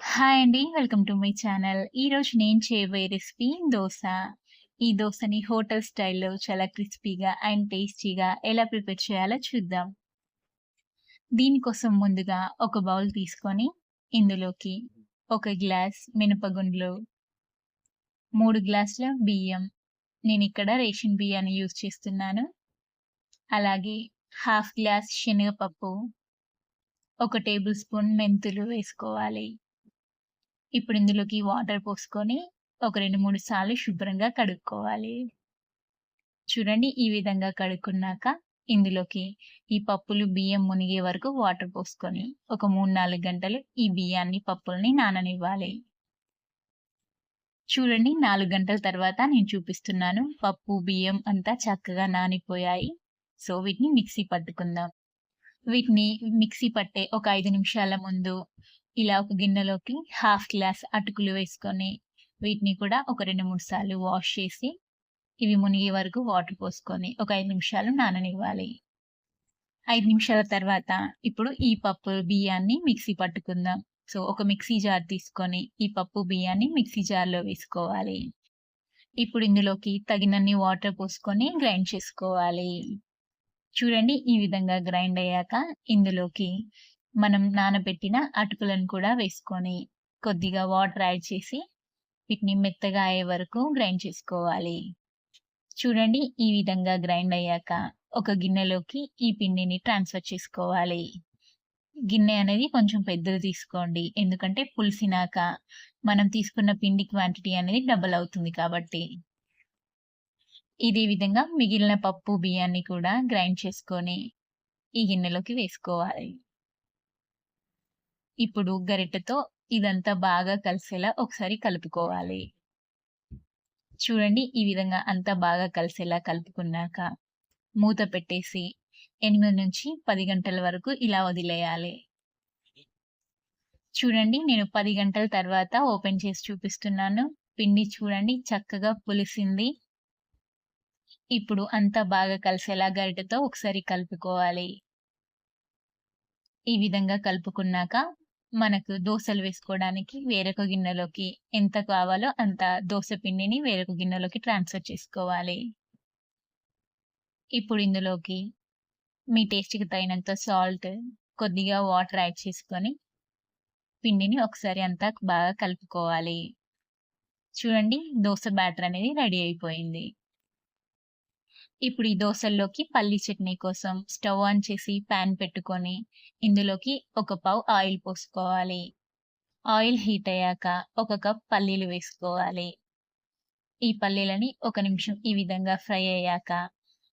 Hi అండి. Welcome to my channel. ఈరోజు నేను చేయబోయే రెసిపీ దోస. ఈ దోసని హోటల్ స్టైల్‌లో చాలా క్రిస్పీగా అండ్ టేస్టీగా ఎలా ప్రిపేర్ చేయాలో చూద్దాం. దీనికోసం ముందుగా ఒక బౌల్ తీసుకొని ఇందులోకి ఒక గ్లాస్ మినపగుండ్లు మూడు గ్లాసుల బియ్యం. నేను ఇక్కడ రేషన్ బియ్యాన్ని యూజ్ చేస్తున్నాను. అలాగే హాఫ్ గ్లాస్ శనగపప్పు. ఒక టేబుల్ స్పూన్ మెంతులు వేసుకోవాలి. ఇప్పుడు ఇందులోకి వాటర్ పోసుకొని ఒక 2, 3 సార్లు శుభ్రంగా కడుక్కోవాలి. చూడండి ఈ విధంగా కడుక్కున్నాక ఇందులోకి ఈ పప్పులు, బియ్యం మునిగే వరకు వాటర్ పోసుకొని ఒక 3, 4 గంటలు ఈ బియ్యాన్ని, పప్పుల్ని నాననివ్వాలి. చూడండి నాలుగు గంటల తర్వాత నేను చూపిస్తున్నాను. పప్పు, బియ్యం అంతా చక్కగా నానిపోయాయి. సో, వీటిని మిక్సీ పట్టుకుందాం. వీటిని మిక్సీ పట్టే ఒక ఐదు నిమిషాల ముందు ఇలా ఒక గిన్నెలోకి హాఫ్ గ్లాస్ అటుకులు వేసుకొని వీటిని కూడా ఒక 2, 3 సార్లు వాష్ చేసి ఇవి మునిగే వరకు వాటర్ పోసుకొని ఒక ఐదు నిమిషాలు నాననివ్వాలి. ఐదు నిమిషాల తర్వాత ఇప్పుడు ఈ పప్పు, బియ్యాన్ని మిక్సీ పట్టుకుందాం. సో, ఒక మిక్సీ జార్ తీసుకొని ఈ పప్పు, బియ్యాన్ని మిక్సీ జార్‌లో వేసుకోవాలి. ఇప్పుడు ఇందులోకి తగినన్ని వాటర్ పోసుకొని గ్రైండ్ చేసుకోవాలి. చూడండి ఈ విధంగా గ్రైండ్ అయ్యాక ఇందులోకి మనం నానబెట్టిన అటుకులను కూడా వేసుకొని కొద్దిగా వాటర్ యాడ్ చేసి వీటిని మెత్తగా అయ్యే వరకు గ్రైండ్ చేసుకోవాలి. చూడండి ఈ విధంగా గ్రైండ్ అయ్యాక ఒక గిన్నెలోకి ఈ పిండిని ట్రాన్స్‌ఫర్ చేసుకోవాలి. గిన్నె అనేది కొంచెం పెద్దది తీసుకోండి. ఎందుకంటే పులిసినాక మనం తీసుకున్న పిండి క్వాంటిటీ అనేది డబుల్ అవుతుంది కాబట్టి. ఇదే విధంగా మిగిలిన పప్పు, బియ్యాన్ని కూడా గ్రైండ్ చేసుకొని ఈ గిన్నెలోకి వేసుకోవాలి. ఇప్పుడు గరిటెతో ఇదంతా బాగా కలిసేలా ఒకసారి కలుపుకోవాలి. చూడండి ఈ విధంగా అంతా బాగా కలిసేలా కలుపుకున్నాక మూత పెట్టేసి 8-10 గంటల వరకు ఇలా వదిలేయాలి. చూడండి నేను పది గంటల తర్వాత ఓపెన్ చేసి చూపిస్తున్నాను. పిండి చూడండి చక్కగా పులిసింది. ఇప్పుడు అంతా బాగా కలిసేలా గరిటెతో ఒకసారి కలుపుకోవాలి. ఈ విధంగా కలుపుకున్నాక మనకు దోశలు వేసుకోవడానికి వేరొక గిన్నెలోకి ఎంత కావాలో అంత దోస పిండిని వేరొక గిన్నెలోకి ట్రాన్స్‌ఫర్ చేసుకోవాలి. ఇప్పుడు ఇందులోకి మీ టేస్ట్‌కి తగినంత సాల్ట్, కొద్దిగా వాటర్ యాడ్ చేసుకొని పిండిని ఒకసారి అంతా బాగా కలుపుకోవాలి. చూడండి దోస బ్యాటర్ అనేది రెడీ అయిపోయింది. ఇప్పుడు ఈ దోశల్లోకి పల్లీ చట్నీ కోసం స్టవ్ ఆన్ చేసి పాన్ పెట్టుకొని ఇందులోకి ఒక పావు ఆయిల్ పోసుకోవాలి. ఆయిల్ హీట్ అయ్యాక ఒక కప్ పల్లీలు వేసుకోవాలి. ఈ పల్లీలని ఒక నిమిషం ఈ విధంగా ఫ్రై అయ్యాక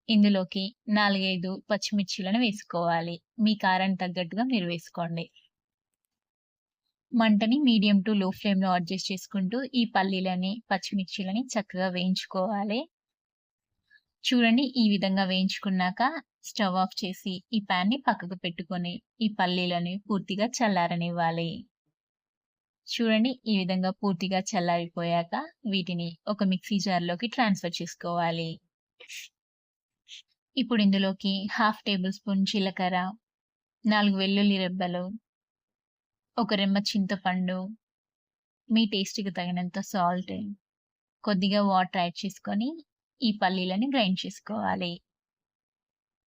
ఇందులోకి 4, 5 పచ్చిమిర్చిలను వేసుకోవాలి. మీ కారానికి తగ్గట్టుగా మీరు వేసుకోండి. మంటని మీడియం టు లో ఫ్లేమ్‌లో అడ్జస్ట్ చేసుకుంటూ ఈ పల్లీలని, పచ్చిమిర్చిలని చక్కగా వేయించుకోవాలి. చూడండి ఈ విధంగా వేయించుకున్నాక స్టవ్ ఆఫ్ చేసి ఈ పాన్‌ని పక్కకు పెట్టుకొని ఈ పల్లీలని పూర్తిగా చల్లారనివ్వాలి. చూడండి ఈ విధంగా పూర్తిగా చల్లారిపోయాక వీటిని ఒక మిక్సీ జార్‌లోకి ట్రాన్స్‌ఫర్ చేసుకోవాలి. ఇప్పుడు ఇందులోకి హాఫ్ టేబుల్ స్పూన్ జీలకర్ర, నాలుగు వెల్లుల్లి రెబ్బలు, ఒక రెమ్మ చింతపండు, మీ టేస్ట్‌కి తగినంత సాల్ట్, కొద్దిగా వాటర్ యాడ్ చేసుకొని ఈ పల్లీలని గ్రైండ్ చేసుకోవాలి.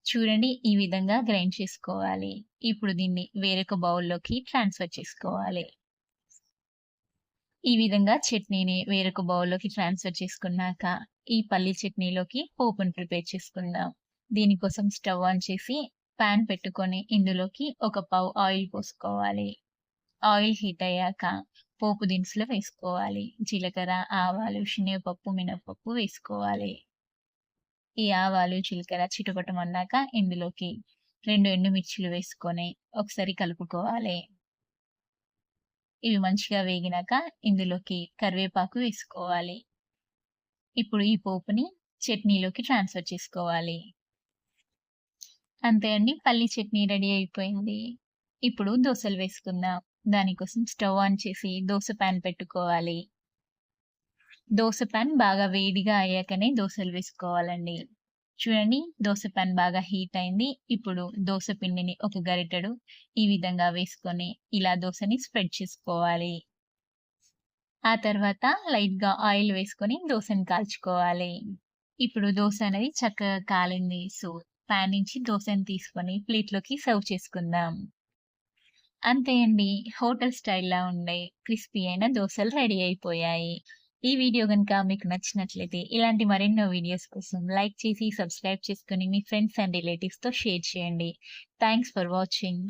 చూడండి ఈ విధంగా గ్రైండ్ చేసుకోవాలి. ఇప్పుడు దీన్ని వేరొక బౌల్‌లోకి ట్రాన్స్‌ఫర్ చేసుకోవాలి. ఈ విధంగా చట్నీని వేరొక బౌల్‌లోకి ట్రాన్స్‌ఫర్ చేసుకున్నాక ఈ పల్లీ చట్నీలోకి పోపును ప్రిపేర్ చేసుకుందాం. దీనికోసం స్టవ్ ఆన్ చేసి పాన్ పెట్టుకొని ఇందులోకి ఒక పావు ఆయిల్ పోసుకోవాలి. ఆయిల్ హీట్ అయ్యాక పోపు దినుసులు వేసుకోవాలి. జీలకర్ర, ఆవాలు, శనగపప్పు, మినపప్పు వేసుకోవాలి. ఈ ఆవాలు, జీలకర్ర చిటపటమన్నాక ఇందులోకి 2 ఎండుమిర్చిలు వేసుకొని ఒకసారి కలుపుకోవాలి. ఇవి మంచిగా వేగినాక ఇందులోకి కరివేపాకు వేసుకోవాలి. ఇప్పుడు ఈ పోపుని చట్నీలోకి ట్రాన్స్‌ఫర్ చేసుకోవాలి. అంతే అండి పల్లీ చట్నీ రెడీ అయిపోయింది. ఇప్పుడు దోసలు వేసుకుందాం. దానికోసం స్టవ్ ఆన్ చేసి దోస పాన్ పెట్టుకోవాలి. దోస పాన్ బాగా వేడిగా అయ్యాకనే దోశలు వేసుకోవాలండి. చూడండి దోస పాన్ బాగా హీట్ అయింది. ఇప్పుడు దోస పిండిని ఒక గరిటెడు ఈ విధంగా వేసుకొని ఇలా దోసని స్ప్రెడ్ చేసుకోవాలి. ఆ తర్వాత లైట్‌గా ఆయిల్ వేసుకొని దోశని కాల్చుకోవాలి. ఇప్పుడు దోస అనేది చక్కగా కాలింది. సో, పాన్ నుంచి దోశని తీసుకొని ప్లేట్‌లోకి సర్వ్ చేసుకుందాం. అంతే అండి. హోటల్ స్టైల్‌లా ఉండే క్రిస్పీ అయిన దోశలు రెడీ అయిపోయాయి. ఈ వీడియో కనుక మీకు నచ్చినట్లయితే ఇలాంటి మరెన్నో వీడియోస్ కోసం లైక్ చేసి, సబ్స్క్రైబ్ చేసుకొని మీ ఫ్రెండ్స్ అండ్ రిలేటివ్స్‌తో షేర్ చేయండి. Thanks for watching.